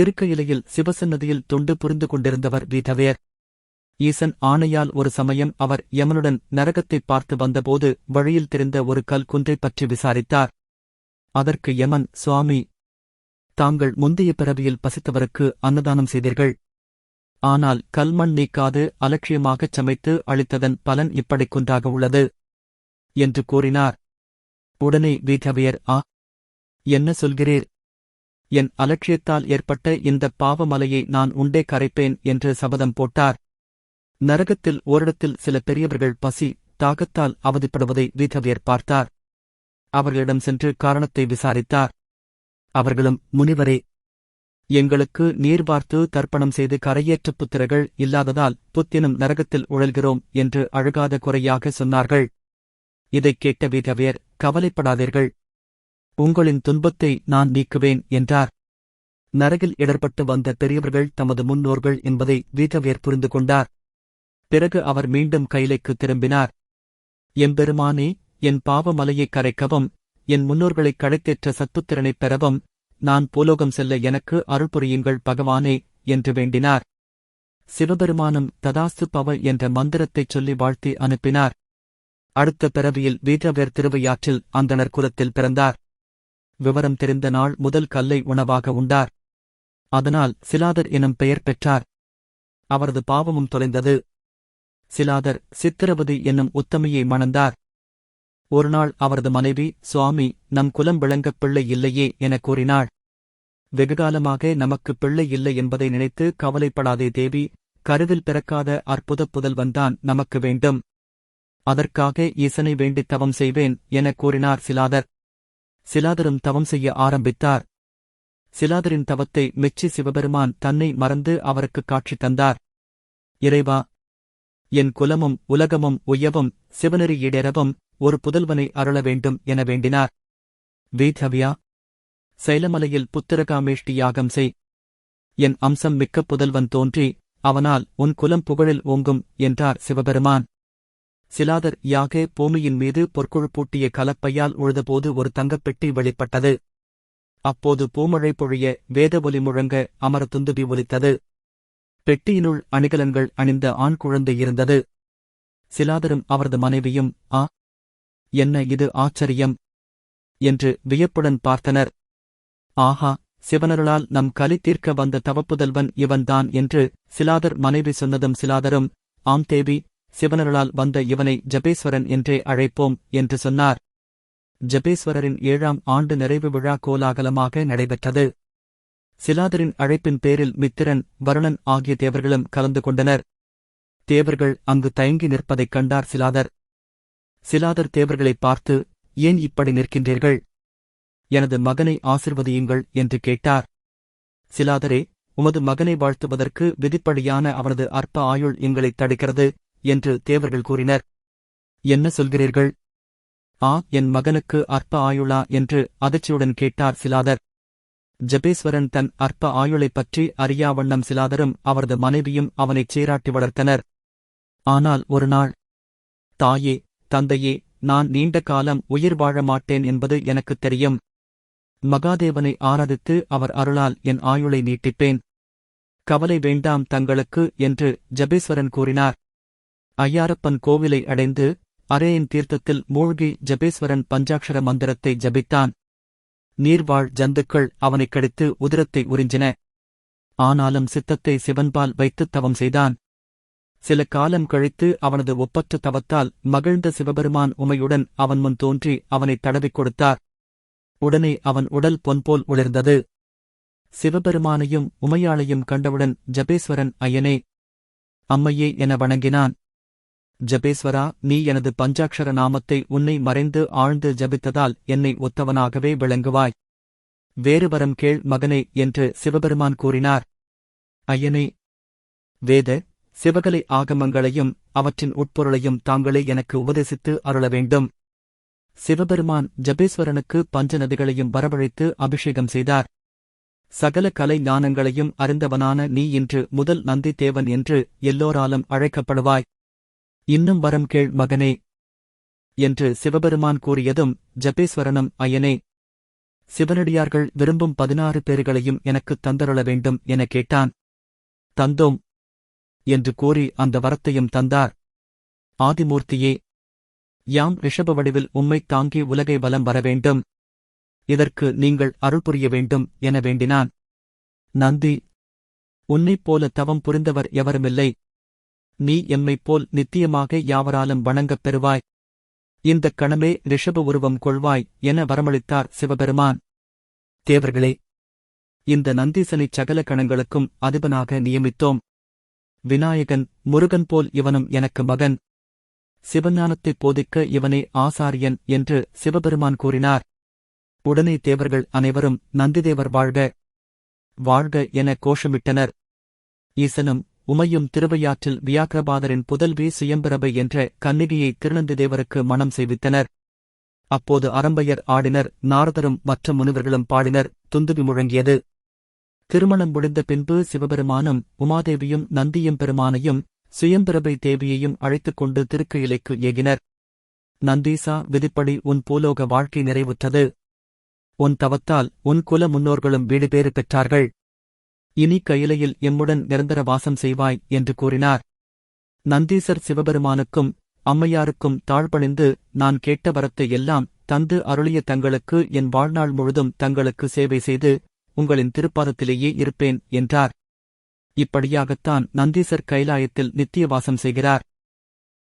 திருக்கையிலையில் சிவசன்னதியில் தொண்டு புரிந்து கொண்டிருந்தவர் வீதவேர் ஈசன் ஆணையால் ஒரு சமயம் அவர் யமனுடன் நரகத்தைப் பார்த்து வந்தபோது வழியில் தெரிந்த ஒரு கல் குன்றைப் பற்றி விசாரித்தார். அதற்கு யமன் சுவாமி தாங்கள் முந்தைய பிறவியில் பசித்தவருக்கு அன்னதானம் செய்தீர்கள். ஆனால் கல்மண் நீக்காது அலட்சியமாகச் சமைத்து அளித்ததன் பலன் இப்படி குன்றாக உள்ளது என்று கூறினார். உடனே வீதவையர் ஆ என்ன சொல்கிறீர்? என் அலட்சியத்தால் ஏற்பட்ட இந்த பாவமலையை நான் உண்டே கரைப்பேன் என்று சபதம் போட்டார். நரகத்தில் ஓரிடத்தில் சில பெரியவர்கள் பசி தாகத்தால் அவதிப்படுவதை வீதவியர் பார்த்தார். அவர்களிடம் சென்று காரணத்தை விசாரித்தார். அவர்களும் முனிவரே எங்களுக்கு நீர் பார்த்து தர்ப்பணம் செய்து கரையேற்ற புத்திரர்கள் இல்லாததால் புத்தினும் நரகத்தில் உழல்கிறோம் என்று அழுகாத குறையாக சொன்னார்கள். இதைக் கேட்ட வீதவியர் கவலைப்படாதீர்கள். உங்களின் துன்பத்தை நான் நீக்குவேன் என்றார். நரகில் இடர்பட்டு வந்த பெரியவர்கள் தமது முன்னோர்கள் என்பதை வீதவியர் புரிந்து கொண்டார். பிறகு அவர் மீண்டும் கைலைக்கு திரும்பினார். எம்பெருமானே என் பாவமலையைக் கரைக்கவும் என் முன்னோர்களைக் கழைத்தேற்ற சத்துத்திறனைப் பெறவும் நான் பூலோகம் செல்ல எனக்கு அருள் புரியுங்கள் பகவானே என்று வேண்டினார். சிவபெருமானும் ததாசு பவ என்ற மந்திரத்தைச் சொல்லி வாழ்த்தி அனுப்பினார். அடுத்த பிறவியில் வீரவேர் திருவையாற்றில் அந்தனர் குலத்தில் பிறந்தார். விவரம் தெரிந்த நாள் முதல் கல்லை உணவாக உண்டார். அதனால் சிலாதர் எனும் பெயர் பெற்றார். அவரது பாவமும் தொலைந்தது. சிலாதர் சித்திரவதி என்னும் உத்தமையை மணந்தார். ஒருநாள் அவரது மனைவி சுவாமி நம் குலம் விளங்கப் பிள்ளை இல்லையே எனக் கூறினாள். வெகுகாலமாக நமக்கு பிள்ளை இல்லை என்பதை நினைத்து கவலைப்படாதே தேவி கருவில் பிறக்காத அற்புத புதல்வன்தான் நமக்கு வேண்டும். அதற்காக ஈசனை வேண்டித் தவம் செய்வேன் எனக் கூறினார் சிலாதர். சிலாதரும் தவம் செய்ய ஆரம்பித்தார். சிலாதரின் தவத்தை மெச்சி சிவபெருமான் தன்னை மறந்து அவருக்கு காட்சி தந்தார். இறைவா என் குலமும் உலகமும் உய்யவும் சிவனெறி ஒரு புதல்வனை அருள வேண்டும் என வேண்டினார். வீதவியா சைலமலையில் புத்திரகாமேஷ்டி யாகம் செய். என் அம்சம் மிக்க புதல்வன் தோன்றி அவனால் உன் குலம் புகழில் ஓங்கும் என்றார் சிவபெருமான். சிலாதர் யாக பூமியின் மீது பொற்குழு பூட்டிய கலப்பையால் உழுதபோது ஒரு தங்கப்பெட்டி வெளிப்பட்டது. அப்போது பூமழை பொழிய வேத ஒலி முழங்க அமர துந்துபி ஒலித்தது. பெட்டியினுள் அணிகலன்கள் அணிந்த ஆண் குழந்தை இருந்தது. சிலாதரும் அவரது மனைவியும் ஆ என்ன இது ஆச்சரியம் என்று வியப்புடன் பார்த்தனர். ஆஹா சிவனருளால் நம் கலி தீர்க்க வந்த தவப்புதல்வன் இவன்தான் என்று சிலாதர் மனைவி சொன்னதும் சிலாதரும் ஆம் தேவி சிவனருளால் வந்த இவனை ஜபேஸ்வரன் என்றே அழைப்போம் என்று சொன்னார். ஜபேஸ்வரரின் ஏழாம் ஆண்டு நிறைவு விழா கோலாகலமாக நடைபெற்றது. சிலாதரின் அழைப்பின் பேரில் மித்திரன் வருணன் ஆகிய தேவர்களும் கலந்து கொண்டனர். தேவர்கள் அங்கு தயங்கி நிற்பதைக் கண்டார் சிலாதர். சிலாதர் தேவர்களைப் பார்த்து ஏன் இப்படி நிற்கின்றீர்கள்? எனது மகனை ஆசிர்வதியுங்கள் என்று கேட்டார். சிலாதரே உமது மகனை வாழ்த்துவதற்கு விதிப்படியான அவனது அற்ப ஆயுள் எங்களைத் தடுக்கிறது. என்று தேவர்கள் கூறினர். என்ன சொல்கிறீர்கள்? ஆ என் மகனுக்கு அற்ப ஆயுளா என்று அதிர்ச்சியுடன் கேட்டார் சிலாதர். ஜபேஸ்வரன் தன் அற்ப ஆயுளைப் பற்றி அறியாவண்ணம் சிலாதரும் அவரது மனைவியும் அவனைச் சீராட்டி வளர்த்தனர். ஆனால் ஒரு நாள் தாயே தந்தையே நான் நீண்ட காலம் உயிர் வாழ மாட்டேன் என்பது எனக்குத் தெரியும். மகாதேவனை ஆராதித்து அவர் அருளால் என் ஆயுளை நீட்டிப்பேன். கவலை வேண்டாம் தங்களுக்கு என்று ஜபேஸ்வரன் கூறினார். ஐயாரப்பன் கோவிலை அடைந்து அரேயின் தீர்த்தத்தில் மூழ்கி ஜபேஸ்வரன் பஞ்சாட்சர மந்திரத்தை ஜபித்தான். நீர்வாழ் ஜந்துக்கள் அவனைக் கடித்து உதிரத்தை உறிஞ்சின. ஆனாலும் சித்தத்தை சிவன்பால் வைத்துத் தவம் செய்தான். சில காலம் கழித்து அவனது ஒப்பற்ற தவத்தால் மகிழ்ந்த சிவபெருமான் உமையுடன் அவன் முன் தோன்றி அவனைத் தடவிக் கொடுத்தார். உடனே அவன் உடல் பொன்போல் உளிர்ந்தது சிவபெருமானையும் உமையாளையும் கண்டவுடன் ஜபேஸ்வரன் ஐயனே அம்மையே என வணங்கினான். ஜபேஸ்வரா நீ எனது பஞ்சாட்சர நாமத்தை உன்னை மறைந்து ஆழ்ந்து ஜபித்ததால் என்னை ஒத்தவனாகவே விளங்குவாய். வேறுவரம் கேள் மகனே என்று சிவபெருமான் கூறினார். ஐயனே வேத சிவகலை ஆகமங்களையும் அவற்றின் உட்பொருளையும் தாங்களே எனக்கு உபதேசித்து அருள வேண்டும் சிவபெருமான் ஜபேஸ்வரனுக்கு பஞ்ச நதிகளையும் வரவழைத்து அபிஷேகம் செய்தார். சகல கலை ஞானங்களையும் அறிந்தவனான நீ இன்று முதல் நந்தி தேவன் என்று எல்லோராலும் அழைக்கப்படுவாய். இன்னும் வரம் கேள் மகனே! என்று சிவபெருமான் கூறியதும் ஜபேஸ்வரனும் ஐயனே! சிவனடியார்கள் விரும்பும் பதினாறு பேர்களையும் எனக்குத் தந்தருள வேண்டும் என கேட்டான். தந்தோம்! என்று கூறி அந்த வரத்தையும் தந்தார். ஆதிமூர்த்தியே! யாம் ரிஷப வடிவில் உம்மைத் தாங்கி உலகை வலம் வர வேண்டும். இதற்கு நீங்கள் அருள் புரிய வேண்டும் என வேண்டினான். நந்தி! உன்னைப் போல தவம் புரிந்தவர் எவருமில்லை. நீ எம்மைப் போல் நித்தியமாக யாவராலும் வணங்கப் பெறுவாய். இந்தக் கணமே ரிஷப உருவம் கொள்வாய் என வரமளித்தார் சிவபெருமான். தேவர்களே இந்த நந்தீசனை சகல கணங்களுக்கும் அதிபனாக நியமித்தோம். விநாயகன் முருகன் போல் இவனும் எனக்கு மகன். சிவஞானத்தைப் போதிக்க இவனே ஆசாரியன் என்று சிவபெருமான் கூறினார். உடனே தேவர்கள் அனைவரும் நந்திதேவர் வாழ்க. வாழ்க என கோஷமிட்டனர். ஈசனும் உமையும் திருவையாற்றில் வியாக்கிரபாதரின் புதல்வி சுயம்பிரபை என்ற கன்னிகையை திருநந்திதேவருக்கு மணம் செய்வித்தனர். அப்போது அரம்பையர் ஆடினர் நாரதரும் மற்ற முனிவர்களும் பாடினர் துந்துவி முழங்கியது. திருமணம் முடிந்த பின்பு சிவபெருமானும் உமாதேவியும் நந்தியும் பெருமானையும் சுயம்பிரபை தேவியையும் அழைத்துக் கொண்டு திருக்கையிலைக்கு ஏகினர். நந்தீசா விதிப்படி உன் பூலோக வாழ்க்கை நிறைவுற்றது. உன் தவத்தால் உன் குல முன்னோர்களும் வீடு பேறு பெற்றார்கள். இனி கையிலையில் எம்முடன் நிரந்தர வாசம் செய்வாய் என்று கூறினார். நந்தீசர் சிவபெருமானுக்கும் அம்மையாருக்கும் தாழ்பணிந்து நான் கேட்ட வரத்தை எல்லாம் தந்து அருளிய தங்களுக்கு என் வாழ்நாள் முழுதும் தங்களுக்கு சேவை செய்து உங்களின் திருப்பாதத்திலேயே இருப்பேன் என்றார். இப்படியாகத்தான் நந்தீசர் கைலாயத்தில் நித்திய வாசம் செய்கிறார்.